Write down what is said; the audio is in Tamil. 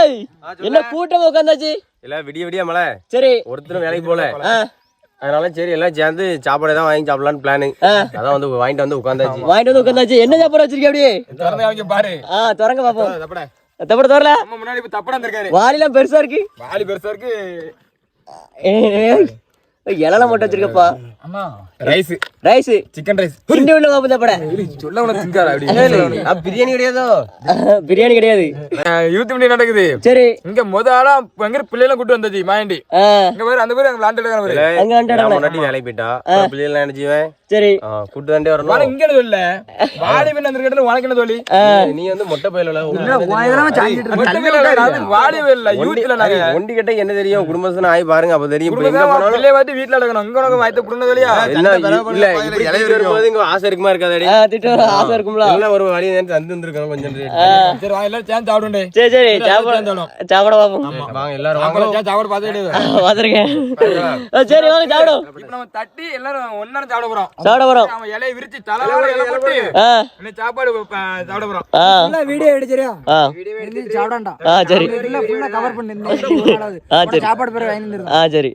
ஏய் என்ன கூட்டம் உட்காந்தாச்சு எல்லாம் விடிய விடிய மழை. சரி. ஒருத்தரும் வேலைக்கு போல. அதனால சரி எல்லாம் சேர்ந்து சாப்பாடு தான் வாங்கி சாப்பிடலான்னு பிளானு. அதான் வந்து வாங்கிட்டு வந்து உட்காந்தாச்சு வாங்கிட்டு வந்து உட்காந்தாச்சு என்ன சாப்பாடு வச்சிருக்க அப்படியே? பாரு. ஆ திறங்க பாப்போம். தப்பட. தோறல? முன்னாடி தப்படா இருக்காரு வாலிலாம் பெருசா இருக்கு. வாலி பெருசா இருக்கு. இலல மட்டும் வச்சிருக்கப்பா. அம்மா ரைஸ். ரைஸ். சிக்கன் ரைஸ் சின்ன உள்ள பாப்போம் தப்பட சொல்ல உனக்கு திங்காரா அப்படி? நான் பிரியாணி கிடையாதோ? பிரியாணி கிடையாது. யூத் மீடியா நடக்குது. சரி. இங்க முத ஆளா எங்க பிள்ளைலாம் கூட்டு வந்தாச்சு மாயண்டி. இங்க பேரு அந்த பேரு அங்க விளாண்டு பாரு. அங்க. நான் முன்னாடி வேலைக்கு போயிட்டா? பிள்ளைகள் நினைச்சுவேன் சரி. கூட்டு தாண்டே வரணும். இங்க சொல்ல வாலி பின்ன அந்த உனக்கு என்ன சொல்லி நீ வந்து மொட்டை பயில வாலி இல்ல யூத்ல நாங்க ஒண்டி கிட்ட என்ன தெரியும்? குடும்பஸ்தன ஆகி பாருங்க அப்ப தெரியும். பிள்ளைய பார்த்து வீட்டுல அடக்கணும் இங்க உனக்கு வயத்த புடுங்க இல்லையா என்ன இல்ல இப்படி இலையில வரும்போது இங்க ஆசை இருக்குமா இருக்காதடி திட்டு ஆசை இருக்கும்ல. எல்லாம் ஒரு வழி நேரத்து தந்து வந்திருக்கோம் கொஞ்சம் சரி வா எல்லாரும் சேர்ந்து சாப்பிடுண்டே. சரி சரி சாப்பாடு சாப்பாட பாப்போம். வாங்க எல்லாரும் வாங்க. சாப்பிட சாப்பாடு பார்த்துக்கிட்டு வந்துருக்கேன் ஆ, சரி வாங்க சாப்பிடும் இப்ப நம்ம தட்டி எல்லாரும் ஒன்னா சாப்பிட போறோம். சாப்பிட போறோம். அவன் இலையை விரிச்சு தலைவாழ இலை போட்டு ஆ. இன்னும் சாப்பாடு சாப்பிட போறோம். ஆ. வீடியோ எடுத்துறியா? சாப்பிடாண்டா ஆ சரி. ஃபுல்லா கவர் சாப்பாடு பேர் வாங்கி ஆ சரி.